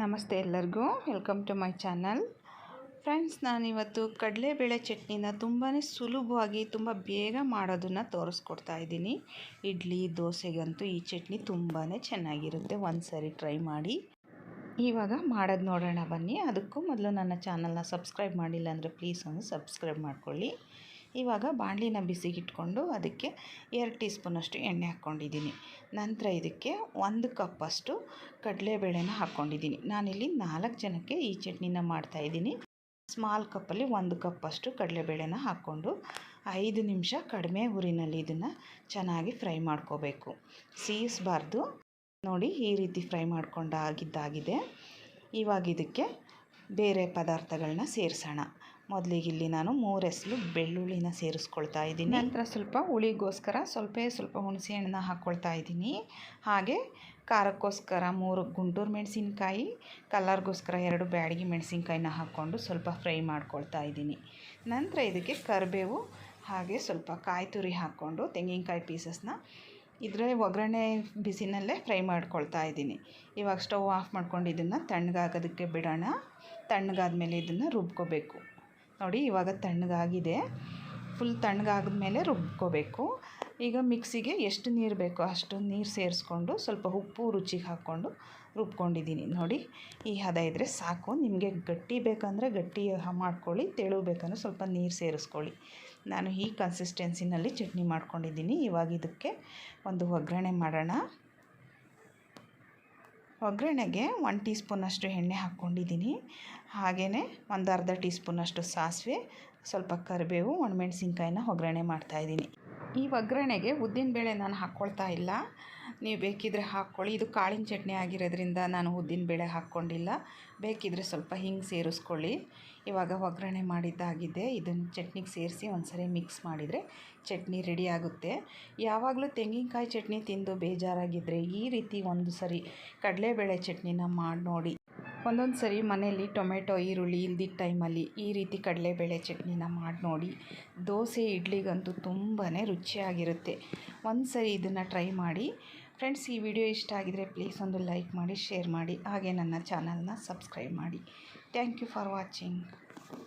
ನಮಸ್ತೆ ಎಲ್ಲರಿಗೂ. Welcome to my channel friends ನಾನಿವತ್ತು ಕಡಲೆಬೇಳೆ ಚಟ್ನಿನ ತುಂಬಾ ಸುಲಭವಾಗಿ, ತುಂಬ ಬೇಗ ಮಾಡೋದನ್ನು ತೋರಿಸ್ಕೊಡ್ತಾ ಇದ್ದೀನಿ. ಇಡ್ಲಿ, ದೋಸೆಗಂತೂ ಈ ಚಟ್ನಿ ತುಂಬಾ ಚೆನ್ನಾಗಿರುತ್ತೆ. ಒಂದು ಸರಿ ಟ್ರೈ ಮಾಡಿ. ಇವಾಗ ಮಾಡೋದು ನೋಡೋಣ ಬನ್ನಿ. ಅದಕ್ಕೂ ಮೊದಲು ನನ್ನ ಚಾನಲ್ನ ಸಬ್ಸ್ಕ್ರೈಬ್ ಮಾಡಿಲ್ಲ ಅಂದರೆ ಪ್ಲೀಸ್ ಒಂದು ಸಬ್ಸ್ಕ್ರೈಬ್ ಮಾಡ್ಕೊಳ್ಳಿ. ಇವಾಗ ಬಾಣಲಿನ ಬಿಸಿಗಿಟ್ಕೊಂಡು ಅದಕ್ಕೆ ಎರಡು ಟೀ ಸ್ಪೂನಷ್ಟು ಎಣ್ಣೆ ಹಾಕ್ಕೊಂಡಿದ್ದೀನಿ. ನಂತರ ಇದಕ್ಕೆ ಒಂದು ಕಪ್ಪಷ್ಟು ಕಡಲೆಬೇಳೆನ ಹಾಕ್ಕೊಂಡಿದ್ದೀನಿ. ನಾನಿಲ್ಲಿ ನಾಲ್ಕು ಜನಕ್ಕೆ ಈ ಚಟ್ನಿನ ಮಾಡ್ತಾಯಿದ್ದೀನಿ ಸ್ಮಾಲ್ ಕಪ್ಪಲ್ಲಿ ಒಂದು ಕಪ್ಪಷ್ಟು ಕಡಲೆಬೇಳೆನ ಹಾಕ್ಕೊಂಡು ಐದು ನಿಮಿಷ ಕಡಿಮೆ ಉರಿನಲ್ಲಿ ಇದನ್ನು ಚೆನ್ನಾಗಿ ಫ್ರೈ ಮಾಡ್ಕೋಬೇಕು. ಸೀಸ್ಬಾರ್ದು. ನೋಡಿ ಈ ರೀತಿ ಫ್ರೈ ಮಾಡ್ಕೊಂಡಾಗಿದ್ದಾಗಿದೆ. ಇವಾಗ ಇದಕ್ಕೆ ಬೇರೆ ಪದಾರ್ಥಗಳನ್ನ ಸೇರಿಸೋಣ. ಮೊದಲಿಗೆ ಇಲ್ಲಿ ನಾನು ಮೂರು ಬೆಳ್ಳುಳ್ಳಿನ ಸೇರಿಸ್ಕೊಳ್ತಾ ಇದ್ದೀನಿ. ನಂತರ ಸ್ವಲ್ಪ ಹುಳಿಗೋಸ್ಕರ ಸ್ವಲ್ಪ ಸ್ವಲ್ಪ ಹುಣಸೆ ಹಣ್ಣನ್ನ ಹಾಕ್ಕೊಳ್ತಾ ಇದ್ದೀನಿ. ಹಾಗೆ ಖಾರಕ್ಕೋಸ್ಕರ ಮೂರು ಗುಂಟೂರು ಮೆಣಸಿನ್ಕಾಯಿ ಕಲರ್ಗೋಸ್ಕರ ಎರಡು ಬ್ಯಾಡಗಿ ಮೆಣಸಿನ್ಕಾಯಿನ ಹಾಕ್ಕೊಂಡು ಸ್ವಲ್ಪ ಫ್ರೈ ಮಾಡ್ಕೊಳ್ತಾ ಇದ್ದೀನಿ. ನಂತರ ಇದಕ್ಕೆ ಕರಿಬೇವು ಹಾಗೆ ಸ್ವಲ್ಪ ಕಾಯಿ ತುರಿ ಹಾಕ್ಕೊಂಡು ತೆಂಗಿನಕಾಯಿ ಪೀಸಸ್ನ ಇದರಲ್ಲೇ ಒಗ್ಗರಣೆ ಬಿಸಿನಲ್ಲೇ ಫ್ರೈ ಮಾಡ್ಕೊಳ್ತಾ ಇದ್ದೀನಿ. ಇವಾಗ ಸ್ಟವ್ ಆಫ್ ಮಾಡ್ಕೊಂಡು ಇದನ್ನು ತಣ್ಣಗಾಗೋದಕ್ಕೆ ಬಿಡೋಣ. ತಣ್ಣಗಾದ್ಮೇಲೆ ಇದನ್ನು ರುಬ್ಕೋಬೇಕು. ನೋಡಿ ಇವಾಗ ತಣ್ಣಗಾಗಿದೆ. ಫುಲ್ ತಣ್ಣಗಾದ್ಮೇಲೆ ರುಬ್ಕೋಬೇಕು. ಈಗ ಮಿಕ್ಸಿಗೆ ಎಷ್ಟು ನೀರು ಬೇಕೋ ಅಷ್ಟು ನೀರು ಸೇರಿಸ್ಕೊಂಡು ಸ್ವಲ್ಪ ಉಪ್ಪು ರುಚಿಗೆ ಹಾಕ್ಕೊಂಡು ರುಬ್ಕೊಂಡಿದ್ದೀನಿ. ನೋಡಿ, ಈ ಹದ ಇದ್ದರೆ ಸಾಕು. ನಿಮಗೆ ಗಟ್ಟಿ ಬೇಕಂದರೆ ಗಟ್ಟಿ ಮಾಡ್ಕೊಳ್ಳಿ, ತೆಳು ಬೇಕಂದ್ರೆ ಸ್ವಲ್ಪ ನೀರು ಸೇರಿಸ್ಕೊಳ್ಳಿ. ನಾನು ಈ ಕನ್ಸಿಸ್ಟೆನ್ಸಿನಲ್ಲಿ ಚಟ್ನಿ ಮಾಡ್ಕೊಂಡಿದ್ದೀನಿ. ಇವಾಗ ಇದಕ್ಕೆ ಒಂದು ಒಗ್ಗರಣೆ ಮಾಡೋಣ. ಒಗ್ಗರಣೆಗೆ ಒನ್ ಟೀ ಸ್ಪೂನಷ್ಟು ಎಣ್ಣೆ ಹಾಕ್ಕೊಂಡಿದ್ದೀನಿ. ಹಾಗೆಯೇ ಒಂದು ಅರ್ಧ ಟೀ ಸ್ಪೂನಷ್ಟು ಸಾಸಿವೆ, ಸ್ವಲ್ಪ ಕರಿಬೇವು, ಒಣಮೆಣ್ಸಿನ್ಕಾಯಿನ ಒಗ್ಗರಣೆ ಮಾಡ್ತಾಯಿದ್ದೀನಿ ಈ ಒಗ್ಗರಣೆಗೆ ಉದ್ದಿನಬೇಳೆ ನಾನು ಹಾಕ್ಕೊಳ್ತಾ ಇಲ್ಲ. ನೀವು ಬೇಕಿದ್ದರೆ ಹಾಕ್ಕೊಳ್ಳಿ. ಇದು ಕಾಳಿನ ಚಟ್ನಿ ಆಗಿರೋದ್ರಿಂದ ನಾನು ಉದ್ದಿನಬೇಳೆ ಹಾಕ್ಕೊಂಡಿಲ್ಲ. ಬೇಕಿದ್ದರೆ ಸ್ವಲ್ಪ ಹಿಂಗೆ ಸೇರಿಸ್ಕೊಳ್ಳಿ. ಇವಾಗ ಒಗ್ಗರಣೆ ಮಾಡಿದ್ದಾಗಿದೆ. ಇದನ್ನು ಚಟ್ನಿಗೆ ಸೇರಿಸಿ ಒಂದು ಸರಿ ಮಿಕ್ಸ್ ಮಾಡಿದರೆ ಚಟ್ನಿ ರೆಡಿ ಆಗುತ್ತೆ. ಯಾವಾಗಲೂ ತೆಂಗಿನಕಾಯಿ ಚಟ್ನಿ ತಿಂದು ಬೇಜಾರಾಗಿದ್ದರೆ ಈ ರೀತಿ ಒಂದು ಸರಿ ಕಡಲೆಬೇಳೆ ಚಟ್ನಿನ ಮಾಡಿ ನೋಡಿ. ಒಂದೊಂದು ಸರಿ ಮನೆಯಲ್ಲಿ ಟೊಮೆಟೊ, ಈರುಳ್ಳಿ ಇಲ್ದಿದ್ದ ಟೈಮಲ್ಲಿ ಈ ರೀತಿ ಕಡಲೆಬೇಳೆ ಚಟ್ನಿನ ಮಾಡಿ ನೋಡಿ, ದೋಸೆ, ಇಡ್ಲಿಗಂತೂ ತುಂಬಾ ರುಚಿಯಾಗಿರುತ್ತೆ. ಒಂದು ಸರಿ ಇದನ್ನು ಟ್ರೈ ಮಾಡಿ. ಫ್ರೆಂಡ್ಸ್, ಈ ವಿಡಿಯೋ ಇಷ್ಟ ಆಗಿದರೆ ಪ್ಲೀಸ್ ಒಂದು ಲೈಕ್ ಮಾಡಿ, ಶೇರ್ ಮಾಡಿ. ಹಾಗೆ ನನ್ನ ಚಾನಲ್ನ ಸಬ್ಸ್ಕ್ರೈಬ್ ಮಾಡಿ. Thank you for watching.